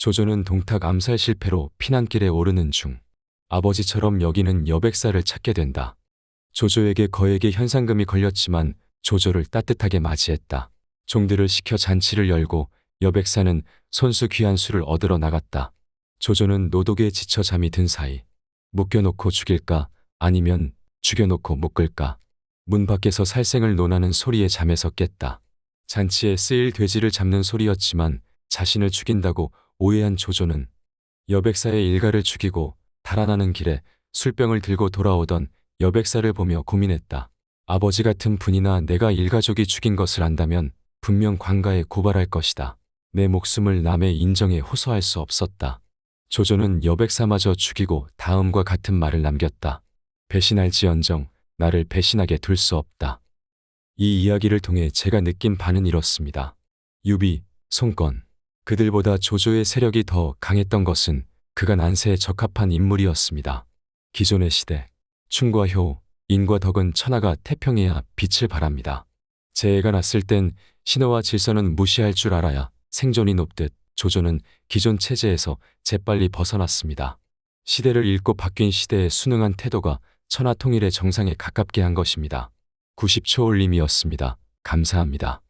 조조는 동탁 암살 실패로 피난길에 오르는 중 아버지처럼 여기는 여백사를 찾게 된다. 조조에게 거액의 현상금이 걸렸지만 조조를 따뜻하게 맞이했다. 종들을 시켜 잔치를 열고 여백사는 손수 귀한 술을 얻으러 나갔다. 조조는 노독에 지쳐 잠이 든 사이 묶여놓고 죽일까 아니면 죽여놓고 묶을까 문 밖에서 살생을 논하는 소리에 잠에서 깼다. 잔치에 쓰일 돼지를 잡는 소리였지만 자신을 죽인다고 오해한 조조는 여백사의 일가를 죽이고 달아나는 길에 술병을 들고 돌아오던 여백사를 보며 고민했다. 아버지 같은 분이나 내가 일가족이 죽인 것을 안다면 분명 관가에 고발할 것이다. 내 목숨을 남의 인정에 호소할 수 없었다. 조조는 여백사마저 죽이고 다음과 같은 말을 남겼다. 배신할지언정 나를 배신하게 둘 수 없다. 이 이야기를 통해 제가 느낀 바는 이렇습니다. 유비, 송건. 그들보다 조조의 세력이 더 강했던 것은 그가 난세에 적합한 인물이었습니다. 기존의 시대, 춘과 효, 인과 덕은 천하가 태평해야 빛을 발합니다. 재해가 났을 땐 신호와 질서는 무시할 줄 알아야 생존이 높듯 조조는 기존 체제에서 재빨리 벗어났습니다. 시대를 읽고 바뀐 시대의 순응한 태도가 천하 통일의 정상에 가깝게 한 것입니다. 90초 올림이었습니다. 감사합니다.